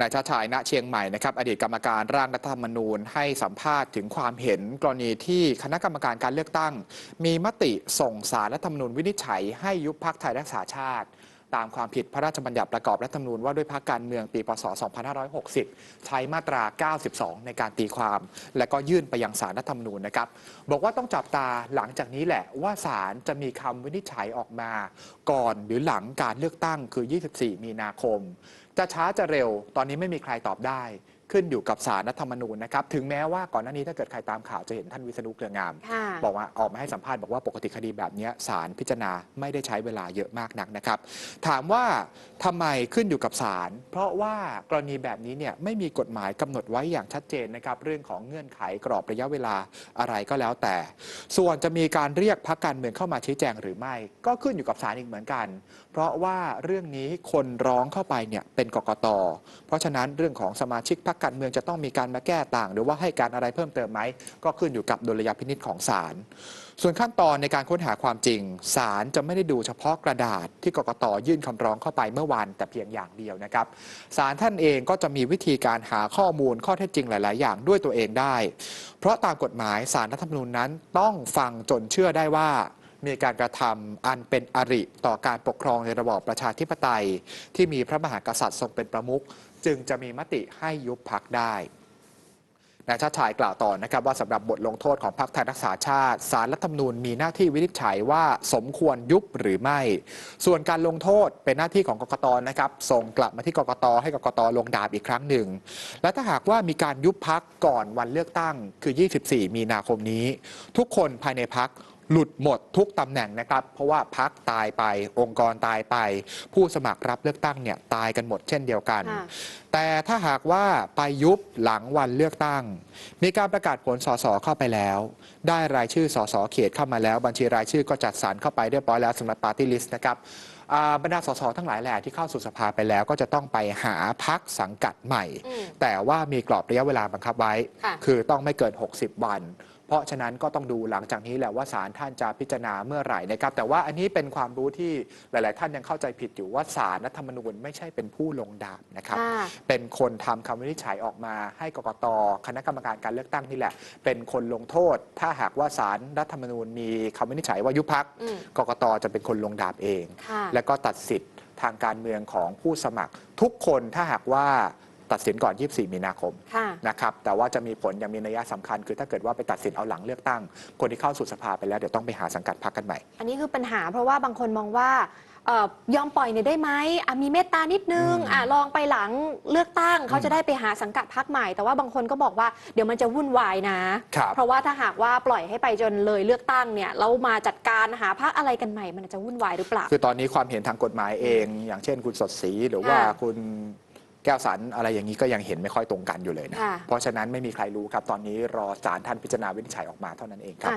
นายชาชายณเชียงใหม่นะครับอดีตกรรมการร่างรัฐธรรมนูญ ให้สัมภาษณ์ถึงความเห็นกรณีที่คณะกรรมการการเลือกตั้ง มีมติส่งสารรัฐธรรมนูญวินิจฉัยให้ยุบพักไทยรักษาชาติ ตามความผิดพระราชบัญญัติประกอบรัฐธรรมนูญว่าด้วยพักการเมืองปีพศ 2560 ใช้มาตรา 92 ในการตีความ และก็ยื่นไปยังสารรัฐธรรมนูญนะครับบอกว่าต้องจับตาหลังจากนี้แหละว่าศาลจะมีคำวินิจฉัยออกมา ก่อนหรือหลังการเลือกตั้งคือ 24 มีนาคม จะช้าจะเร็ว ตอนนี้ไม่มีใครตอบได้ ขึ้นอยู่กับสารรัฐธรรมนูญนะครับ ถึงแม้ว่าก่อนหน้านี้ถ้าเกิดใครตามข่าวจะเห็นท่านวิษณุเครืองาม ค่ะ บอกว่าออกมาให้สัมภาษณ์บอกว่าปกติคดีแบบเนี้ยศาลพิจารณาไม่ได้ใช้เวลาเยอะมากนักนะครับ ถามว่าทำไมขึ้นอยู่กับศาลเพราะว่ากรณีแบบนี้เนี่ยไม่มีกฎหมายกำหนดไว้อย่างชัดเจนนะครับ เรื่องของเงื่อนไขกรอบระยะเวลาอะไรก็แล้วแต่ ส่วนจะมีการเรียกพักการเมืองเข้ามาชี้แจงหรือไม่ ก็ขึ้นอยู่กับศาลอีกเหมือนกัน เพราะว่าเรื่องนี้คนร้องเข้าไปเนี่ยเป็นกกต เพราะฉะนั้นเรื่องของสมาชิกพักการเมืองจะต้องมีการมาแก้ต่าง หรือว่าให้การอะไรเพิ่มเติมไหม ก็ขึ้นอยู่กับดุลยพินิษของศาลส่วนขั้นตอนในการค้นหาความจริงศาลจะไม่ได้ดูเฉพาะกระดาษที่กกตยื่นคำร้องเข้าไปเมื่อวานแต่เพียงอย่างเดียวนะครับศาลท่านเองก็จะมีวิธีการหาข้อมูลข้อเท็จจริงหลาย ๆ อย่างด้วยตัวเองได้ เพราะตามกฎหมายศาลรัฐธรรมนูญนั้นต้องฟังจนเชื่อได้ว่า มีการกระทำอันเป็นอริต่อการปกครองในระบอบประชาธิปไตย ที่มีพระมหากษัตริย์ทรงเป็นประมุขจึงจะมีมติให้ยุบพักได้นายชาติชายกล่าวต่อนะครับว่าสำหรับบทลงโทษของพรรคไทยรักษาชาติสารรัฐธรรมนูญมีหน้าที่วินิจฉัยว่าสมควรยุบหรือไม่ ส่วนการลงโทษเป็นหน้าที่ของกกตนะครับ ส่งกลับมาที่กกตให้กกตลงดาบอีกครั้งหนึ่ง และถ้าหากว่ามีการยุบพักก่อนวันเลือกตั้งคือ 24 มีนาคมนี้ ทุกคนภายในพัก หลุดหมดทุกตำแหน่งนะครับ เพราะว่าพักตายไปองค์กรตายไป ผู้สมัครรับเลือกตั้งเนี่ยตายกันหมดเช่นเดียวกันค่ะแต่ถ้าหากว่าไปยุบหลังวันเลือกตั้ง มีการประกาศผลสสเข้าไปแล้ว ได้รายชื่อสสเขตเข้ามาแล้ว บัญชีรายชื่อก็จัดสรรเข้าไปเรียบร้อยแล้วสำหรับปาร์ตี้ลิสต์นะครับอ่าบรรดาสสทั้งหลายแหละที่เข้าสู่สภาไปแล้ว ก็จะต้องไปหาพักสังกัดใหม่อืมแต่ว่ามีกรอบระยะเวลาบังคับไว้ค่ะคือต้องไม่เกิน 60 วัน เพราะฉะนั้นก็ต้องดูหลังจากนี้แหละว่าศาลท่านจะพิจารณาเมื่อไหร่นะครับ แต่ว่าอันนี้เป็นความรู้ที่หลาย ๆ ท่านยังเข้าใจผิดอยู่ว่าศาลรัฐธรรมนูญไม่ใช่เป็นผู้ลงดาบนะครับค่ะเป็นคนทำคำวินิจฉัยออกมาให้กกตคณะกรรมการการเลือกตั้งนี่แหละ เป็นคนลงโทษ ถ้าหากว่าศาลรัฐธรรมนูญมีคำวินิจฉัยว่ายุบพักอืมกกตจะเป็นคนลงดาบเองค่ะและก็ตัดสิทธิ์ทางการเมืองของผู้สมัครทุกคนถ้าหากว่า ตัดสินก่อน 24 มีนาคมค่ะนะครับแต่ว่าจะมีผลอย่างมีนัยสำคัญ คือถ้าเกิดว่าไปตัดสินเอาหลังเลือกตั้ง คนที่เข้าสู่สภาไปแล้วเดี๋ยวต้องไปหาสังกัดพรรคกันใหม่ อันนี้คือปัญหาเพราะว่าบางคนมองว่าเอ่อยอมปล่อยเนี่ยได้ไหมอะมีเมตตานิดนึงอืมอะลองไปหลังเลือกตั้งเขาจะได้ไปหาสังกัดพักใหม่ แต่ว่าบางคนก็บอกว่าเดี๋ยวมันจะวุ่นวายนะครับเพราะว่าถ้าหากว่าปล่อยให้ไปจนเลยเลือกตั้งเนี่ยแล้วมาจัดการหาพักอะไรกันใหม่ มันจะวุ่นวายหรือเปล่า คือตอนนี้ความเห็นทางกฎหมายเอง อย่างเช่น คุณสดศรีหรือว่าค่ะคุณ แก้วสันอะไรอย่างนี้ก็ยังเห็นไม่ค่อยตรงกันอยู่เลยนะ ค่ะ เพราะฉะนั้นไม่มีใครรู้ครับ ตอนนี้รอศาลท่านพิจารณาวินิจฉัยออกมาเท่านั้นเองครับ อะ